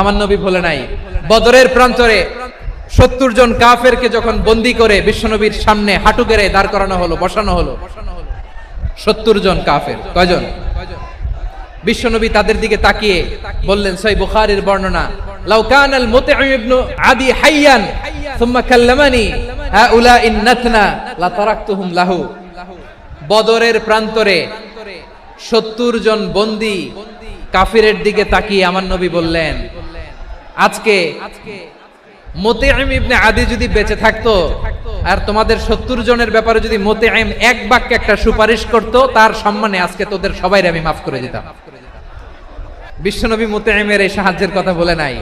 আমার নবী ভুলে নাই। বদরের প্রান্তরে সত্তর জন কাফেরকে যখন বন্দি করে বিশ্বনবীর সামনে হাঁটু গেড়ে দাঁড় করানো হলো, বসানো হলো। সত্তর জন কাফের। কয়জন? বিশ্বনবী তাদের দিকে তাকিয়ে বললেন, সই বুখারীর বর্ণনা, লাউ কান আল মুতঈম ইবনু আদি হাইয়ান, সুম্মা কাল্লামানি হাউলা ইন নাতনা লা তারাকতুহুম লাহু। বদরের প্রান্তরে সত্তর জন বন্দি কাফিরের দিকে তাকিয়ে আমার নবী বললেন আজকে মোতেআইম ইবনে আদি যদি বেঁচে থাকতো, আর তোমাদের সত্তর জনের ব্যাপারে যদি মোতেআইম এক বাক্যে একটা সুপারিশ করত, তার সম্মানে আজকে তোদের সবাই আমি মাফ করে দিতাম। বিশ্বনবী মোতেআইমের এই সাহায্যের কথা বলে নাই।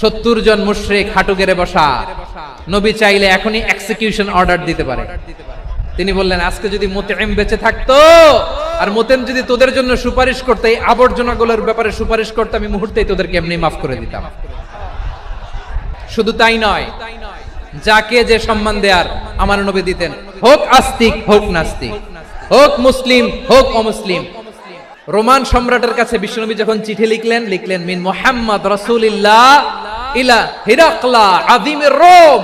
সত্তর জন মুশরিক হাঁটু গেড়ে বসা। নবী চাইলে এখনই এক্সিকিউশন অর্ডার দিতে পারে। তিনি বললেন, আজকে যদি মোতেম বেঁচে থাকতো আর মোতেম যদি তোদের জন্য সুপারিশ করতে, এই আবর্জনাগুলোর ব্যাপারে সুপারিশ করতে আমি মুহূর্তেই তোদেরকে এমনি মাফ করে দিতাম। শুধু তাই নয়, যাকে যে সম্মান দেয়ার আমার নবী দিতেন, হোক আস্তিক, হোক নাস্তিক, হোক মুসলিম, হোক অমুসলিম। রোমান সম্রাটের কাছে বিশ্বনবী যখন চিঠি লিখলেন লিখলেন, মিন মোহাম্মদ রসুলিল্লাহ ইলা হিরাকলা আদিমের রোম।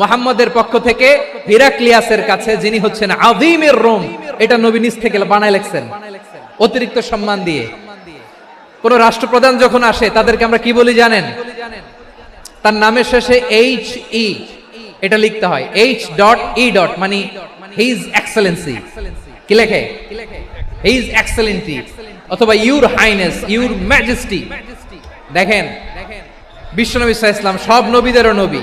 মোহাম্মদের পক্ষ থেকে হিরাক্লিয়াসের কাছে যিনি হচ্ছেন আদিমের রোম, এটা নবী নিজ থেকে বানায় লেখছেন। অতিরিক্ত সম্মান দিয়ে। কোন রাষ্ট্রপ্রধান যখন আসে, তাদেরকে আমরা কি বলি জানেন? তার নামের শেষে এইচ ই এটা লিখতে হয়। এইচ ডট ই ডট মানে হিজ এক্সেলেন্সি কি লেখে? হিজ এক্সেলেন্সি অথবা ইউর হাইনেস ইউর ম্যাজেস্টি দেখেন, বিশ্বনবী ইসলাম সব নবীদেরও নবী।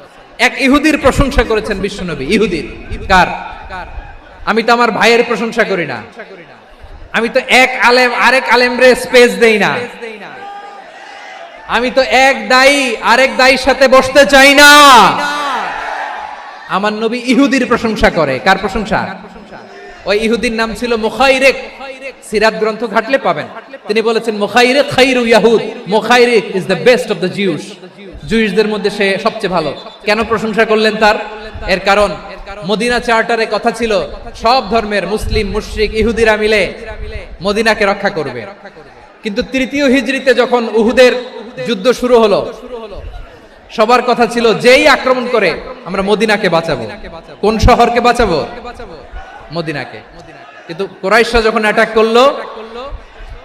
এক ইহুদির প্রশংসা করেছেন বিশ্বনবী। ইহুদির। কার? আমি তো আমার ভাইয়ের প্রশংসা করি না। আমি তো এক আলেম আরেক আলেমরে স্পেস দেই না। আমি তো এক দায়ী, আরেক দায়ীর সাথে বসতে চাই না। আমার নবী ইহুদির প্রশংসা করে। কার প্রশংসা? ওই ইহুদির নাম ছিল মুখাইরেক। সিরাত গ্রন্থ ঘাটলে পাবেন। তিনি বলেছেন মুখাইরেক খাইরু ইয়াহুদ Mukhayriq is the best of the Jews. জুইসদের মধ্যে সে সবচেয়ে ভালো। কেন প্রশংসা করলেন তার? এর কারণ, মদিনা চার্টারে কথা ছিল, সব ধর্মের মুসলিম, মুশরিক, ইহুদিরা মিলে মদিনাকে রক্ষা করবে। কিন্তু তৃতীয় হিজরিতে যখন উহুদের যুদ্ধ শুরু হলো, সবার কথা ছিল, যেই আক্রমণ করে, আমরা মদিনাকে বাঁচাবো। কোন শহরকে বাঁচাবো? মদিনাকে। কিন্তু কোরাইশা যখন অ্যাটাক করল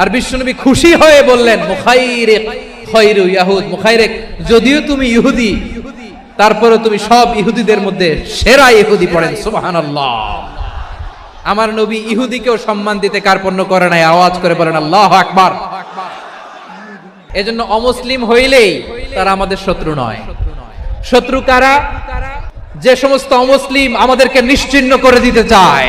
আর বিশ্বনবী খুশি হয়ে বললেন যদিও তুমি ইহুদি তারপরে তুমি সব ইহুদিদের মধ্যে সেরা ইহুদি পড়েন, সুবহানাল্লাহ। আমার নবী ইহুদিকেও সম্মান দিতে কার্পণ্য করে নাই, আওয়াজ করে বলেন, আল্লাহ আকবার। এজন্য অমুসলিম হইলেই তারা আমাদের শত্রু নয়। শত্রু কারা? যে সমস্ত অমুসলিম আমাদেরকে নিশ্চিহ্ন করে দিতে চায়।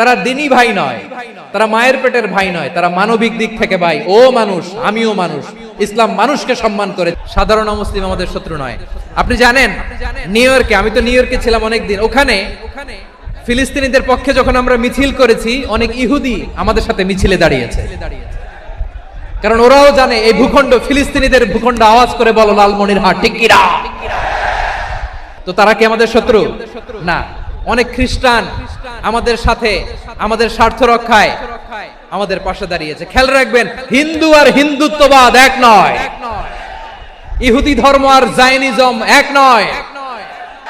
তারা দিনই ভাই নয়, তারা মায়ের পেটের ভাই নয়, তারা মানবিক দিক থেকে ভাই। ও মানুষ, আমিও মানুষ। ইসলাম মানুষকে সম্মান করে, সাধারণ মুসলিম আমাদের শত্রু নয়। আপনি জানেন, নিউ ইয়র্কে, আমি তো নিউ ইয়র্কে ছিলাম অনেকদিন, ওখানে ফিলিস্তিনিদের পক্ষে যখন আমরা মিছিল করেছি, অনেক ইহুদি আমাদের সাথে মিছিলে দাঁড়িয়েছে। কারণ ওরাও জানে, এই ভূখণ্ড, ফিলিস্তিনিদের ভূখণ্ড আওয়াজ করে বলো লালমনির হাট কিনা? তো তারা কি আমাদের শত্রু? না। অনেক খ্রিস্টান আমাদের সাথে, আমাদের স্বার্থ রক্ষায় আমাদের পাশে দাঁড়িয়েছে। খেয়াল রাখবেন, হিন্দু আর হিন্দুত্ববাদ এক নয়। ইহুদি ধর্ম আর জাইনিজম এক নয়।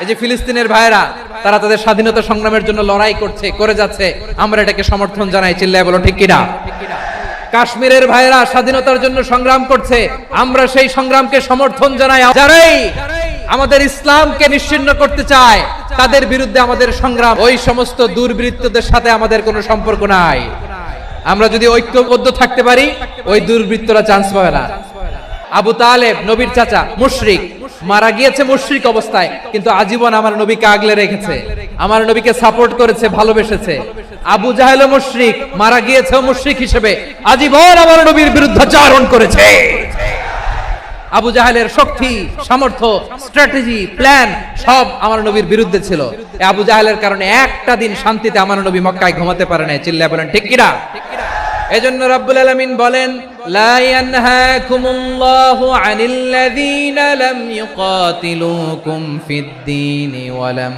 এই যে ফিলিস্তিনের ভাইরা তারা তাদের স্বাধীনতা সংগ্রামের জন্য লড়াই করছে, করে যাচ্ছে। আমরা এটাকে সমর্থন জানাই, চিল্লায় বলো ঠিক কিনা? কাশ্মীরের ভাইরা স্বাধীনতার জন্য সংগ্রাম করছে, আমরা সেই সংগ্রামকে সমর্থন জানাই। যারাই আমাদের ইসলামকে নিশ্চিন্ন করতে চায়, তাদের বিরুদ্ধে আমাদের সংগ্রাম। ওই সমস্ত দুর্বৃত্তদের সাথে আমাদের কোনো সম্পর্ক নাই। আমরা যদি ঐক্যবদ্ধ থাকতে পারি, ওই দুর্বৃত্তরা চান্স পাবে না। আবু তালেব, নবীর চাচা, মুশরিক। মারা গিয়েছে মুশরিক অবস্থায়, কিন্তু আজীবন আমার নবীকে আগলে রেখেছে। আমার নবীকে সাপোর্ট করেছে, ভালোবেসেছে। আবু জাহেল মুশরিক, মারা গিয়েছে মুশরিক হিসেবে, আজীবন আমার নবীর বিরুদ্ধে বিরুদ্ধাচারণ করেছে। আবু জাহেলের শক্তি সামর্থ্য স্ট্র্যাটেজি প্ল্যান সব আমার নবীর বিরুদ্ধে ছিল এই আবু জাহেলের কারণে একটা দিন শান্তিতে আমার নবী মক্কায় ঘুমাতে পারে নাই চিল্লায় বলেন ঠিক কিনা এজন্য রব্বুল আলামিন বলেন লা ইয়ানহাকুমুল্লাহু আনিল্লাযীনা লাম ইউকাতিলুকুম ফিদ-দীন ওয়া লাম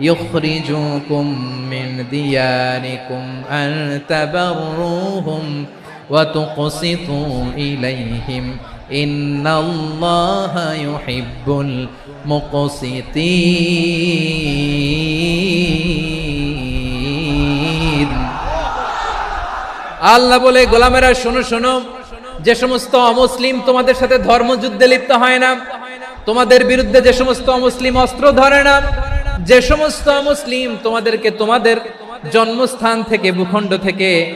يخرجوكم من دياركم أن تبروهم وتقسطوا إليهم ইন্নাল্লাহা ইউহিব্বুল আল্লাহ বলে, গোলামেরা, শোনো শোনো, যে সমস্ত অমুসলিম তোমাদের সাথে ধর্মযুদ্ধে লিপ্ত হয় না, তোমাদের বিরুদ্ধে যে সমস্ত অমুসলিম অস্ত্র ধরে না, যে সমস্ত মুসলিম তোমাদেরকে তোমাদের জন্মস্থান থেকে, ভূখণ্ড থেকে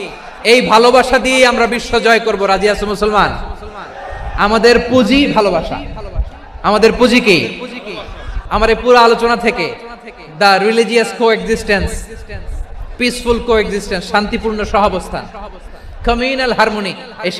এই ভালোবাসা দিয়ে আমরা বিশ্ব জয় করব। রাজি আছে মুসলমান? আমাদের পুঁজি ভালোবাসা। আমাদের পুঁজি কি? আমার এই পুরো আলোচনা থেকে the religious coexistence peaceful coexistence শান্তিপূর্ণ সহাবস্থান কমিউনাল হারমোনি এই